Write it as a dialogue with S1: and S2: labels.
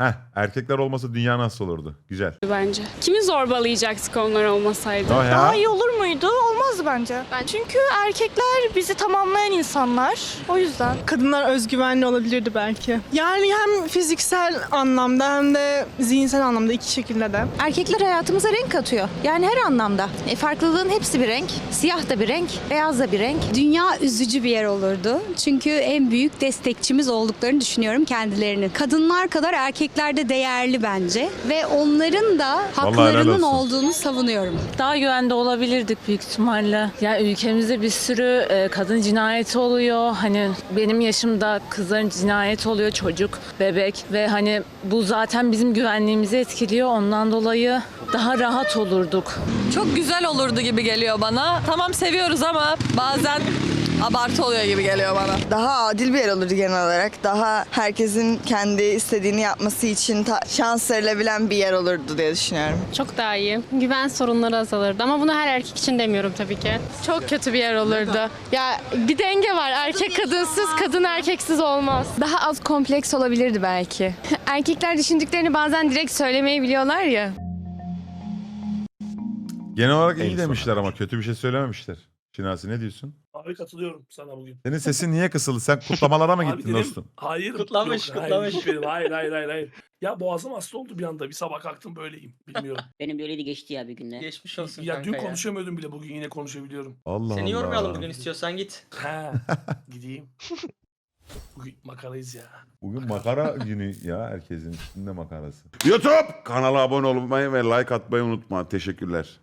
S1: Heh, erkekler olmasa dünya nasıl olurdu? Güzel.
S2: bence. Kimi zorbalayacaktık onlar olmasaydı?
S1: O ya.
S3: Daha iyi olur muydu? Olmazdı bence. Çünkü erkekler bizi tamamlayan insanlar. O yüzden.
S4: Kadınlar özgüvenli olabilirdi belki. Yani hem fiziksel anlamda hem de zihinsel anlamda iki şekilde de.
S5: Erkekler hayatımıza renk katıyor. Yani her anlamda. E, farklılığın hepsi bir renk. Siyah da bir renk, beyaz da bir renk.
S6: Dünya üzücü bir yer olurdu. Çünkü en büyük destekçimiz olduklarını düşünüyorum kendilerinin. Kadınlar kadar erkekler de değerli bence. Ve onların da haklarının olduğunu savunuyorum.
S7: Daha güvende olabilirdik büyük ihtimalle. Ya ülkemizde bir sürü e, kadın cinayeti oluyor. Hani benim yaşımda kızların cinayet oluyor, çocuk, bebek ve hani bu zaten bizim güvenliğimizi etkiliyor. Ondan dolayı daha rahat olurduk.
S8: Çok güzel olurdu gibi geliyor bana. Tamam seviyoruz ama bazen abartı oluyor gibi geliyor bana.
S9: Daha adil bir yer olurdu genel olarak. Daha herkesin kendi istediğini yapması için ta- şans verilebilen bir yer olurdu diye düşünüyorum.
S10: Çok daha iyi. Güven sorunları azalırdı ama bunu her erkek için demiyorum tabii ki. Çok kötü bir yer olurdu. Ya bir denge var. Erkek kadınsız, kadın erkeksiz olmaz.
S11: Daha az kompleks olabilirdi belki. Erkekler düşündüklerini bazen direkt söylemeyi biliyorlar ya.
S1: Genel olarak iyi demişler ama kötü bir şey söylememişler. Şinasi ne diyorsun?
S12: Abi katılıyorum sana bugün.
S1: Senin sesin niye kısıldı? Sen kutlamalara mı
S12: Abi
S1: gittin
S12: dedim,
S1: dostum?
S12: Hayır.
S13: Kutlamış,
S12: yok,
S13: kutlamış.
S12: Hayır, gitmedim. hayır, hayır, hayır, hayır. Ya boğazım hasta oldu bir anda. Bir sabah kalktım böyleyim. Bilmiyorum.
S13: Benim de öyleydi geçti ya bir günde.
S4: Geçmiş olsun
S12: ya dün konuşamıyordum bile. Bugün yine konuşabiliyorum.
S1: Allah Allah.
S4: istiyorsan git.
S12: He. Gideyim. Bugün makarayız ya.
S1: Bugün makara günü ya herkesin üstünde makarası. YouTube kanala abone olmayı ve like atmayı unutma. Teşekkürler.